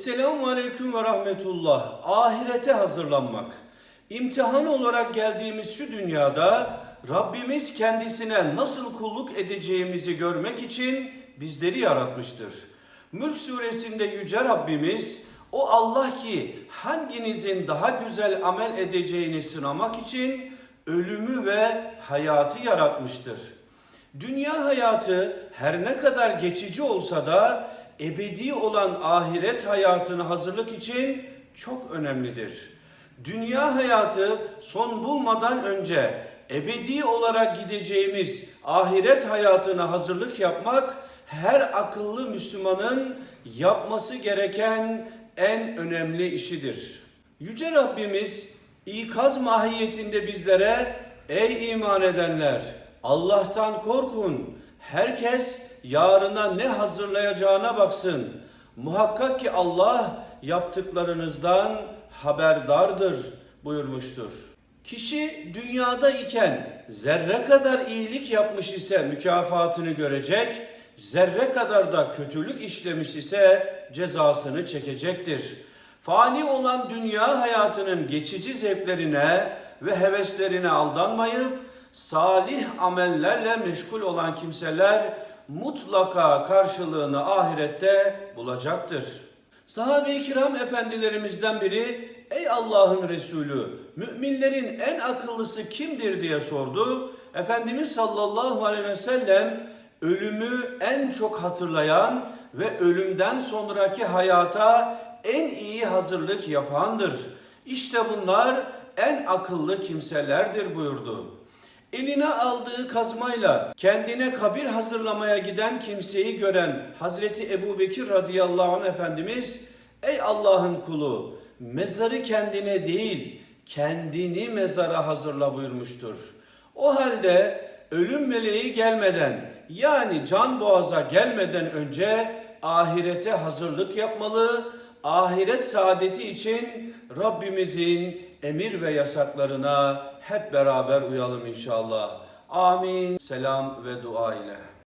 Selamun Aleyküm ve Rahmetullah. Ahirete hazırlanmak. İmtihan olarak geldiğimiz şu dünyada Rabbimiz kendisine nasıl kulluk edeceğimizi görmek için bizleri yaratmıştır. Mülk suresinde Yüce Rabbimiz o Allah ki hanginizin daha güzel amel edeceğini sınamak için ölümü ve hayatı yaratmıştır. Dünya hayatı her ne kadar geçici olsa da ebedi olan ahiret hayatına hazırlık için çok önemlidir. Dünya hayatı son bulmadan önce ebedi olarak gideceğimiz ahiret hayatına hazırlık yapmak her akıllı Müslümanın yapması gereken en önemli işidir. Yüce Rabbimiz ikaz mahiyetinde bizlere ey iman edenler Allah'tan korkun. Herkes yarına ne hazırlayacağına baksın. Muhakkak ki Allah yaptıklarınızdan haberdardır buyurmuştur. Kişi dünyada iken zerre kadar iyilik yapmış ise mükafatını görecek, zerre kadar da kötülük işlemiş ise cezasını çekecektir. Fani olan dünya hayatının geçici zevklerine ve heveslerine aldanmayıp salih amellerle meşgul olan kimseler mutlaka karşılığını ahirette bulacaktır. Sahabe-i kiram efendilerimizden biri ey Allah'ın Resulü müminlerin en akıllısı kimdir diye sordu. Efendimiz sallallahu aleyhi ve sellem ölümü en çok hatırlayan ve ölümden sonraki hayata en iyi hazırlık yapandır. İşte bunlar en akıllı kimselerdir buyurdu. Eline aldığı kazmayla kendine kabir hazırlamaya giden kimseyi gören Hazreti Ebu Bekir radıyallahu anh Efendimiz Ey Allah'ın kulu mezarı kendine değil kendini mezara hazırla buyurmuştur. O halde ölüm meleği gelmeden yani can boğaza gelmeden önce ahirete hazırlık yapmalı, ahiret saadeti için Rabbimizin emir ve yasaklarına hep beraber uyalım inşallah. Amin. Selam ve dua ile.